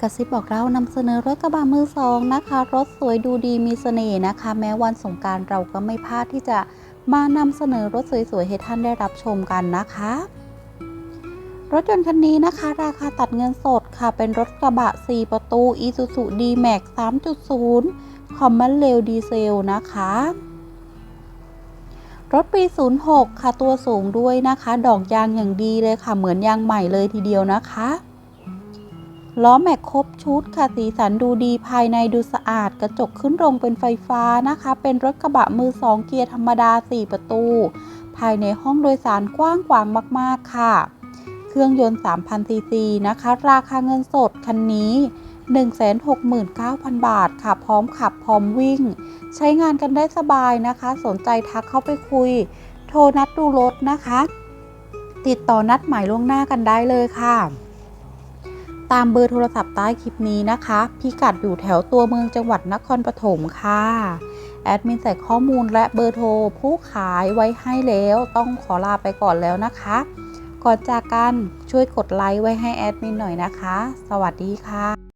กระซิบบอกเรานำเสนอรถกระบะมือสองนะคะ รถสวยดูดีมีเสน่ห์นะคะ แม้วันสงกรารเราก็ไม่พลาดที่จะมานำเสนอรถสวยๆให้ท่านได้รับชมกันนะคะ รถยนต์คันนี้นะคะ ราคาตัดเงินสดค่ะ เป็นรถกระบะ 4 ประตู Isuzu D-Max 3.0 คอมมันเรลดีเซลนะคะรถปี 06 ค่ะ ตัวสูงด้วยนะคะ ดอกยางอย่างดีเลยค่ะ เหมือนยางใหม่เลยทีเดียวนะคะ ล้อแม็กครบชุดค่ะสีสันดูดีภายในดูสะอาด กระจกขึ้นลงเป็นไฟฟ้านะคะ เป็นรถกระบะมือ2เกียร์ธรรมดา 4 ประตู ภายในห้องโดยสารกว้างขวางมาก ๆ ค่ะ เครื่องยนต์ 3,000 ซีซีนะคะ ราคาเงินสดคันนี้ 169,000 บาทค่ะ พร้อมขับพร้อมวิ่ง ใช้งานกันได้สบายนะคะ สนใจทักเข้าไปคุย โทรนัดดูรถนะคะ ติดต่อนัดหมายล่วงหน้ากันได้เลยค่ะ ตามเบอร์โทรศัพท์ใต้คลิปนี้นะคะ พิกัดอยู่แถวตัวเมืองจังหวัดนครปฐมค่ะ แอดมินใส่ข้อมูลและเบอร์โทรผู้ขายไว้ให้แล้ว ต้องขอลาไปก่อนแล้วนะคะ ก่อนจากกันช่วยกดไลค์ไว้ให้แอดมินหน่อยนะคะ สวัสดีค่ะ